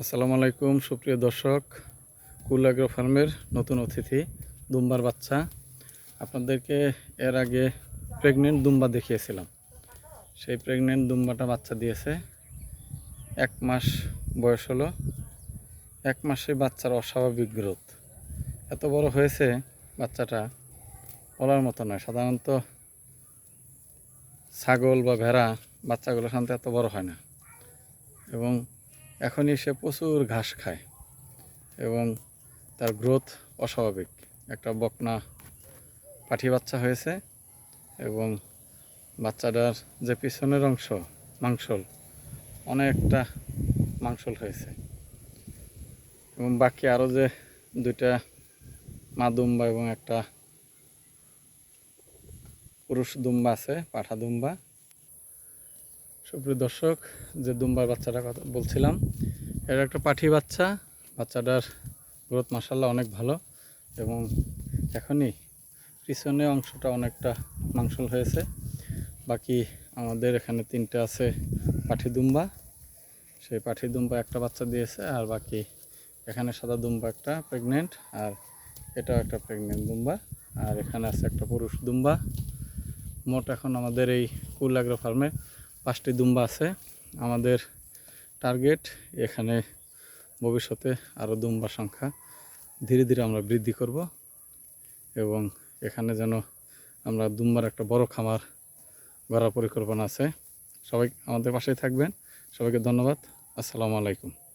আসসালামু আলাইকুম, সুপ্রিয় দর্শক। কুল অ্যাগ্রো ফার্মের নতুন অতিথি, দুম্বার বাচ্চা। আপনাদেরকে এর আগে প্রেগনেন্ট দুম্বা দেখিয়েছিলাম। সেই প্রেগনেন্ট দুম্বাটা বাচ্চা দিয়েছে। এক মাস বয়স হলো। এক মাসে বাচ্চার অস্বাভাবিক গ্রোথ। এত বড় হয়েছে বাচ্চাটা বলার মতো নয়। সাধারণত ছাগল বা ভেড়া বাচ্চাগুলো সাধারণত এত বড় হয় না। এবং এখনই সে প্রচুর ঘাস খায় এবং তার গ্রোথ অস্বাভাবিক। একটা বকনা পাঠি বাচ্চা হয়েছে এবং বাচ্চাটার যে পিছনের অংশ, মাংসল, অনেকটা মাংসল হয়েছে। এবং বাকি আরও যে দুইটা মা দুম্বা এবং একটা পুরুষ দুম্বা আছে, পাঠা দুম্বা সুপ্রিয় দর্শক, যে দুম্বার বাচ্চাটার কথা বলছিলাম এটা একটা পাঠি বাচ্চা। বাচ্চাটার গ্রোথ মাসাল্লাহ অনেক ভালো এবং এখনই পিছনে অংশটা অনেকটা মাংসল হয়েছে। বাকি আমাদের এখানে তিনটে আছে পাঠি দুম্বা। সেই পাঠি দুম্বা একটা বাচ্চা দিয়েছে আর বাকি এখানে সাদা দুম্বা একটা প্রেগনেন্ট আর এটাও একটা প্রেগনেন্ট দুম্বা আর এখানে আছে একটা পুরুষ দুম্বা। মোট এখন আমাদের এই কুল ফার্মে পাঁচটি দুম্বা আছে। আমাদের টার্গেট এখানে ভবিষ্যতে আরও দুম্বার সংখ্যা ধীরে ধীরে আমরা বৃদ্ধি করব এবং এখানে যেন আমরা দুম্বার একটা বড় খামার গড়ার পরিকল্পনা আছে। সবাই আমাদের পাশেই থাকবেন। সবাইকে ধন্যবাদ। আসসালামু আলাইকুম।